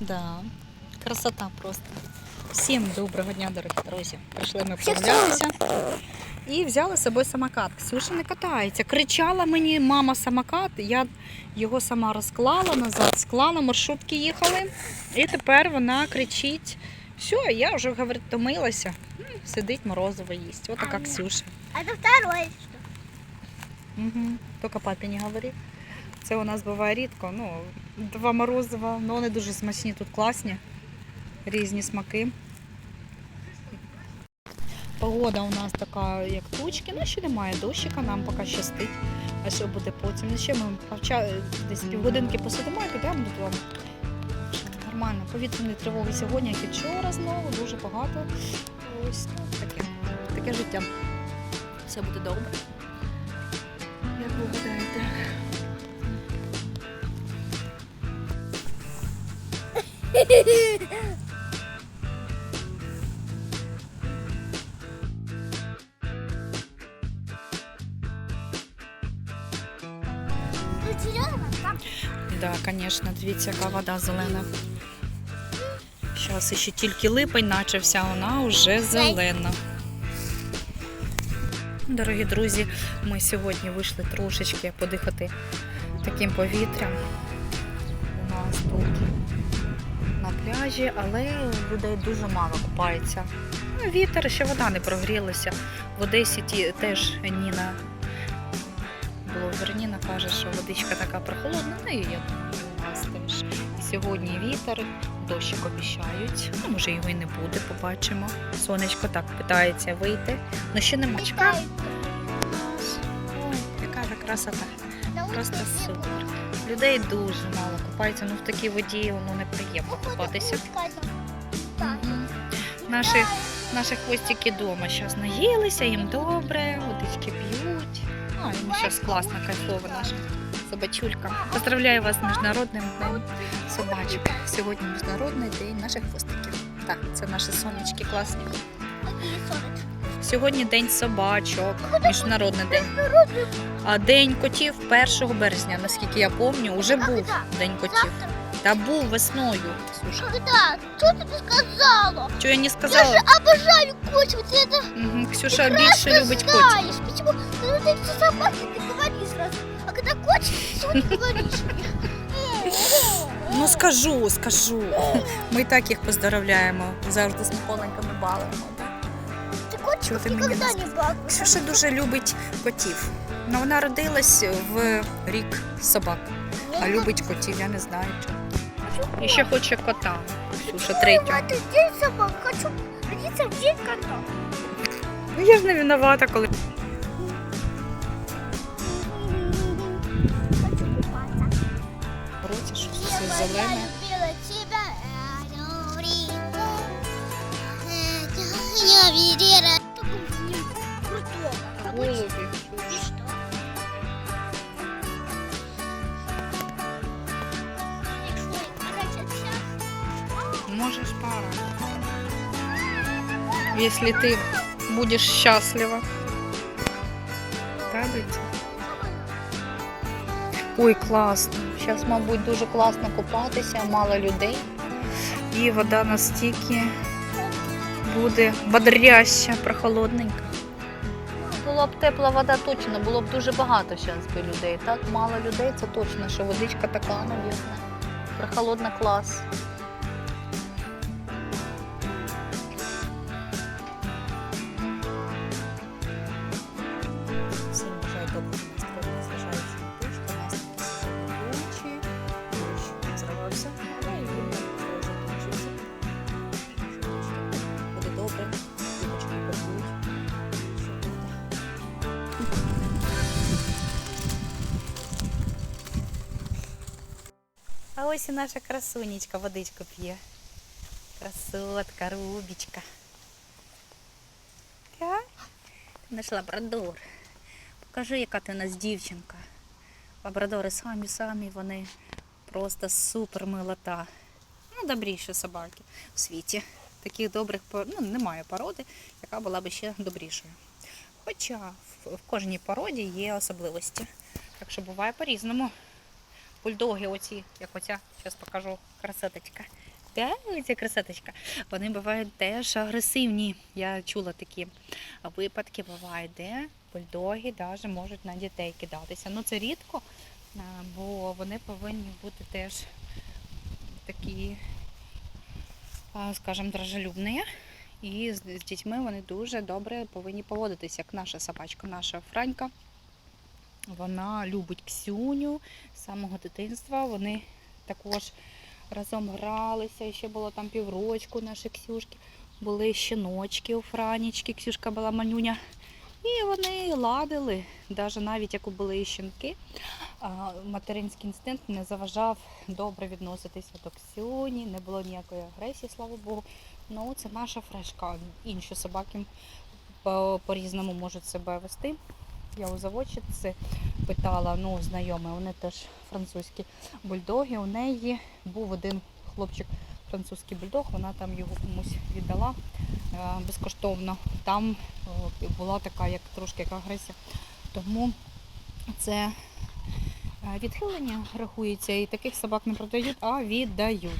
Да. Красота просто. Всім доброго дня, дорогі друзі. Прийшли ми прогулятися і взяли з собою самокат. Ксюша не катається. Кричала мені мама самокат. Я його сама розклала назад, склала, маршрутки їхали. І тепер вона кричить. Все, я вже говорить, втомилася. Сидить морозиво їсть. Ось така Ксюша. А это второе что? Угу. Тільки папі не говори. Це у нас буває рідко. Ну, два морозива, ну вони дуже смачні, тут класні, різні смаки. Погода у нас така, як тучки, ну ще немає дощика, нам поки щастить. А що буде потім? Ну, ще ми десь півгодинки посидимо і підемо додому. Нормально. Повітряні тривоги сьогодні, як і вчора знову, дуже багато. Ось ну, таке, таке життя. Все буде добре. Як ви гадаєте? Там Да, звісно, дивіться, яка вода зелена. Зараз ще тільки липень начався, вона вже зелена. Дорогі друзі, ми сьогодні вийшли трошечки подихати таким повітрям. У нас тут пляжі, але людей дуже мало купається. Ну, Вітер, ще вода не прогрілася. В Одесі ті, теж Ніна блогер Ніна каже, що водичка така прохолодна, ну і я думаю, у нас теж. Сьогодні вітер, дощик обіщають. Ну, може його і не буде, побачимо. Сонечко так питається вийти. Ну ще нема. Чекаємо. Ой, яка красота. Просто супер. Людей дуже мало купається, ну в такій воді воно неприємно купатися. Наші, наші хвостики вдома зараз наїлися, їм добре, водички п'ють. А, йому зараз класно, кайфово наша собачулька. Поздравляю вас з міжнародним днем собачок. Сьогодні міжнародний день наших хвостиків. Так, це наші сонечки класні. Какие сонечки? Сьогодні день собачок, міжнародний день. А день котів 1 березня, наскільки я пам'ятаю, вже А був когда? день котів. Завтра? Та був весною. Слушай, Когда? Что ты мне сказала? що я не Я сказала? же обожаю котиков, ты это Мгм, Ксюша прекрасно більше любить котиків. знаешь. Почему? Ну, вот эти собаки ты говоришь сразу. А когда котик, ты чего не говоришь мне? Ну скажу, скажу. Ми і так їх поздравляємо. Завжди з Миколеньками балуємо. Ты Чего котиков ты меня никогда не балуешь. Ксюша дуже любить котів. Ну, вона родилась в рік собак, а любить котів, я не знаю чому. І ще хоче кота. Ксюша третього. Это день собак. Хочу родиться в день кота. Ну я ж не винувата, коли. Хочу купаться. Році, що все Ева, я зелене. любила тебя, Аня, Я видела. Крутого. Голуби. Можешь пора. Если ты будешь счастлива. Радуйте. Ой, класно. Зараз, мабуть, дуже класно купатися, мало людей. І вода настільки буде бодряща, прохолодненька. Була б тепла вода точно, було б дуже багато зараз би людей. Так мало людей, це точно, що водичка така, навірно. Прохолодна клас. Всім бажаю доброго А ось і наша красунечка водичку п'є. Красотка, Рубічка. Так? Наш лабрадор. Покажи, яка ти у нас дівчинка. Лабрадори самі самі вони просто супер милота. Ну, добріші собаки у світі. Таких добрих ну, немає породи, яка була б ще добрішою. Хоча в кожній породі є особливості. Так що буває по-різному. Бульдоги оці, як оця, зараз покажу, красоточка. Та, ця красоточка. Вони бувають теж агресивні. Я чула такі випадки, бувають, де бульдоги навіть можуть на дітей кидатися. Ну це рідко, бо вони повинні бути теж такі, скажімо, дружелюбні. І з дітьми вони дуже добре повинні поводитися, як наша собачка, наша Франька. Вона любить Ксюню з самого дитинства. Вони також разом гралися. І ще було там піврочку наші Ксюшки. Були щіночки у Франічки, Ксюшка була манюня. І вони ладили, навіть навіть як були і щенки. Материнський інстинкт не заважав добре відноситися до Ксюні, не було ніякої агресії, слава Богу. Ну, це наша фрешка. Інші собаки по-різному можуть себе вести. Я у заводчиці питала, ну, знайома, вони теж французькі бульдоги. У неї був один хлопчик французький бульдог, вона там його комусь віддала е, безкоштовно. Там була така, як трошки як агресія. Тому це е, відхилення рахується, і таких собак не продають, а віддають.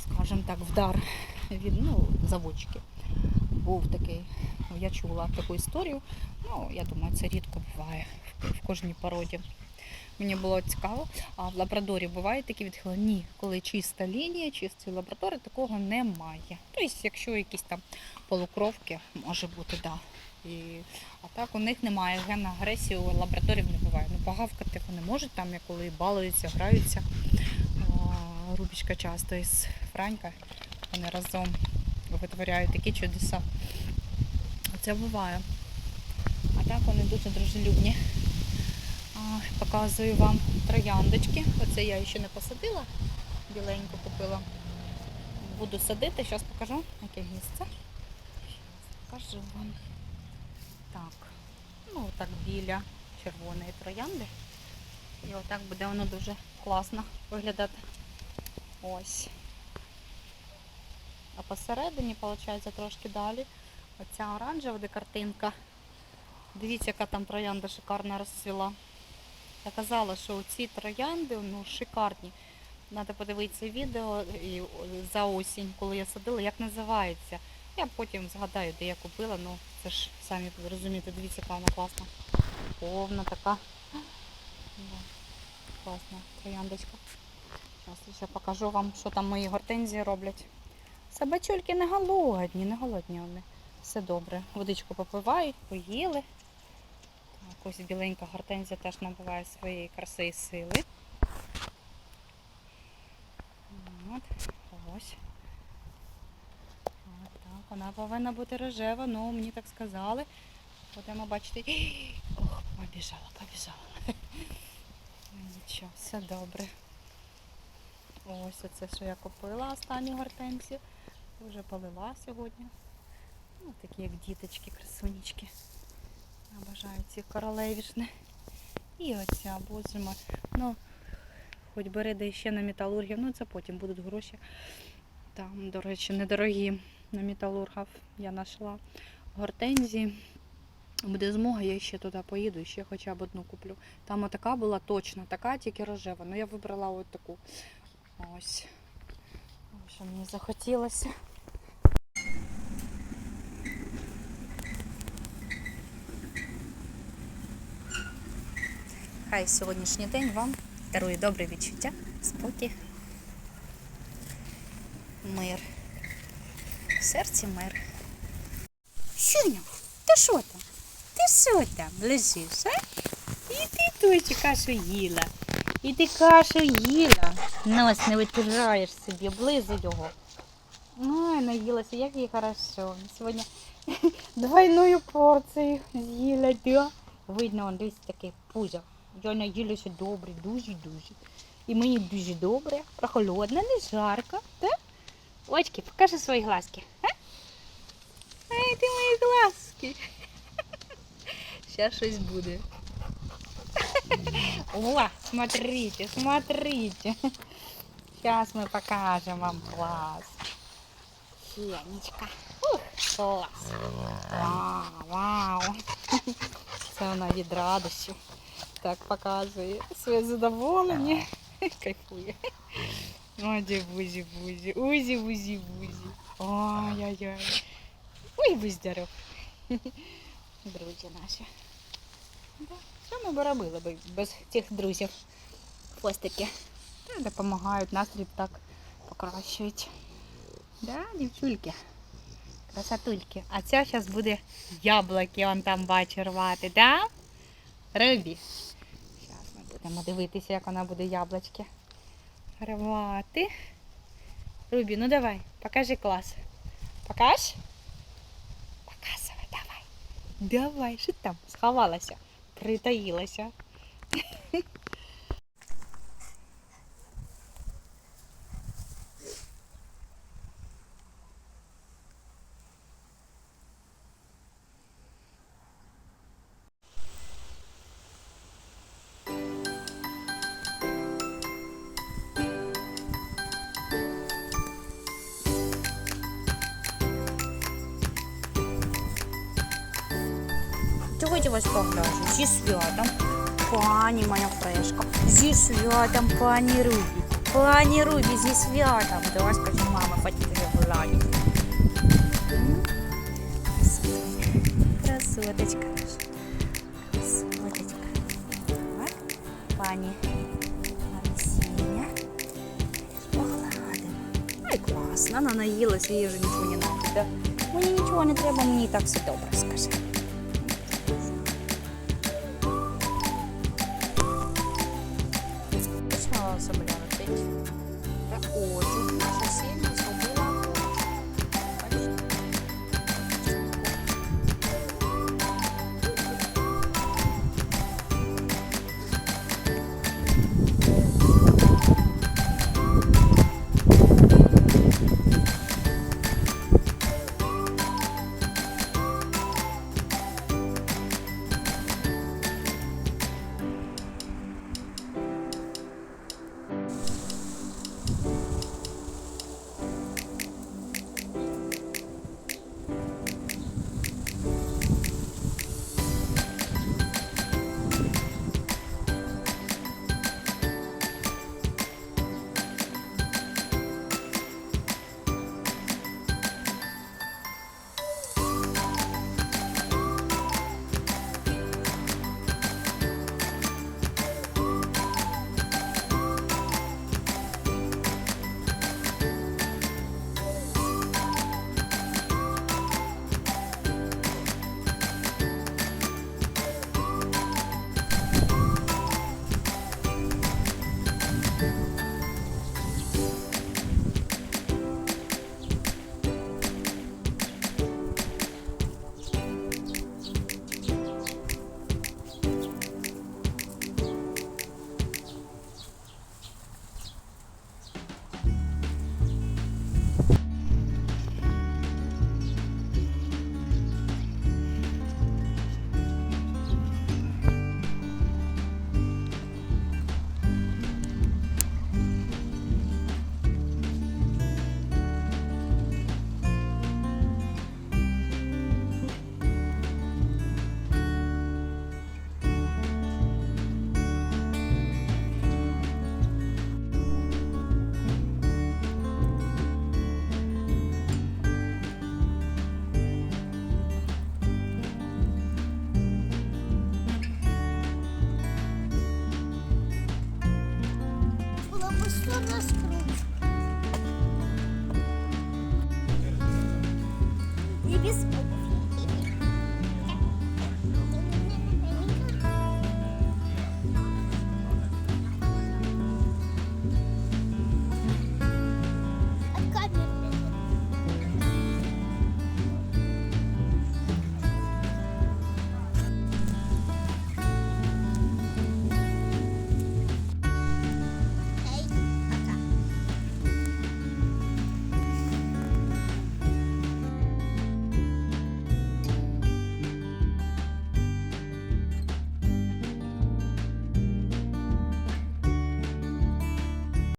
Скажімо так, вдар від ну, заводчики. Був такий, я чула таку історію. Ну, я думаю, це рідко буває в, кожній породі. Мені було цікаво. А в лабрадорі бувають такі відхилення? Ні, коли чиста лінія, чистий лабрадор, такого немає. Тобто, якщо якісь там полукровки, може бути, да. І, а так у них немає гена агресії, у лабрадорів не буває. Ну, погавкати вони можуть там, як коли балуються, граються. Рубічка часто із Франька, вони разом витворяють такі чудеса. Це буває. А так вони дуже дружелюбні. Показую вам трояндочки. Оце я ще не посадила. Біленьку купила. Буду садити, зараз покажу, яке місце. Покажу вам. Так. Ну, так біля червоної троянди. І отак буде воно дуже класно виглядати. Ось. А посередині, виходить, трошки далі. Оця оранжева де картинка. Дивіться, яка там троянда шикарно розцвіла. Я казала, що ці троянди ну, шикарні. Треба подивитися відео і за осінь, коли я садила, як називається. Я потім згадаю, де я купила. Ну, це ж самі розумієте, дивіться, яка вона класна. Повна така. Класна трояндочка. Зараз ще покажу вам, що там мої гортензії роблять. Собачульки не голодні, не голодні вони. Все добре. Водичку попивають, поїли. Так, ось біленька гортензія теж набуває своєї краси і сили. От, ось. От так, вона повинна бути рожева, ну мені так сказали. Будемо бачити. Ох, побіжала, побіжала. Нічого, все добре. Ось оце, що я купила останню гортензію. Вже полила сьогодні. Ну, такі як діточки, красунечки. Обожаю ці королевішни. І оця, боже мой. Ну, хоч бери де ще на металургів, ну це потім будуть гроші. Там, до речі, недорогі на металургів я знайшла гортензії. Буде змога, я ще туди поїду ще хоча б одну куплю. Там отака була точно, така, тільки рожева. Ну я вибрала от таку. Ось, Що мені захотілося. Хай сьогоднішній день вам дарує добре відчуття, спокій, мир. В серці мир. Сюня, ти що там? Ти що там лежиш, а? І ти точі кашу їла. І ти кашу їла. Нос не витираєш собі, облизуй його. Ой, наїлася, як їй хорошо. Сьогодні двойную порцію з'їла, да? Видно, он десь такий пузо. Я наїлася добре, дуже-дуже. І мені дуже добре, прохолодно, не жарко, так? Очки, покажи свої глазки. А? Ай, ти мої глазки. Сейчас щось буде. О, смотрите, смотрите. Сейчас мы покажем вам класс. Фенечка. Ух, клас. Вау, вау. Це вона від радощів. Так показує своє задоволення. Кайфує. Оді бузі бузі. Узі бузі бузі. Ой-ой-ой. Ой, будь здоров. Друзі наші. Що ми б робили би без цих друзів? Хвостики. Та допомагають, настрій так покращують. Да, дівчульки. Красотульки. А ця зараз буде яблуки, он там бачу рвати, да? Рибі. Будемо дивитися, як вона буде яблучки рвати. Рубі, ну давай, покажи клас. Покаж? Показывай, давай. Давай, що там сховалася, притаїлася. Давайте вас погляжу. Зі святом. Пані моя фрешка. Зі святом, пані Рубі. Пані Рубі, зі святом. До вас кажу, мама, хотіти вже гуляти. Красоточка наша. Красоточка. Так, пані Марисіня. Погладимо. Ай, класно, вона наїлася, їй вже нічого не треба. Да? Мені нічого не треба, мені і так все добре, скажи.